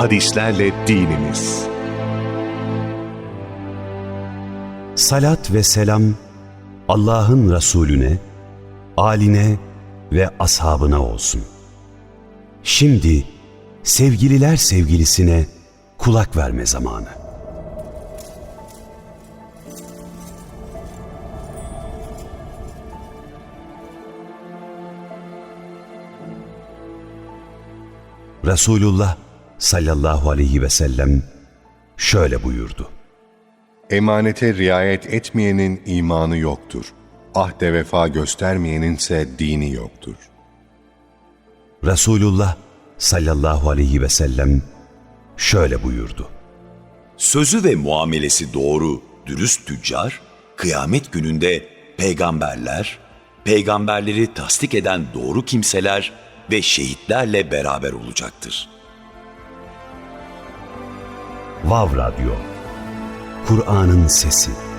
hadislerle dinimiz. Salat ve selam Allah'ın Resulüne, aline ve ashabına olsun. Şimdi sevgililer sevgilisine kulak verme zamanı. Resulullah sallallahu aleyhi ve sellem şöyle buyurdu. Emanete riayet etmeyenin imanı yoktur. Ahde vefa göstermeyenin ise dini yoktur. Resulullah sallallahu aleyhi ve sellem şöyle buyurdu. Sözü ve muamelesi doğru, dürüst tüccar, kıyamet gününde peygamberler, peygamberleri tasdik eden doğru kimseler ve şehitlerle beraber olacaktır. Vav Radyo. Kur'an'ın Sesi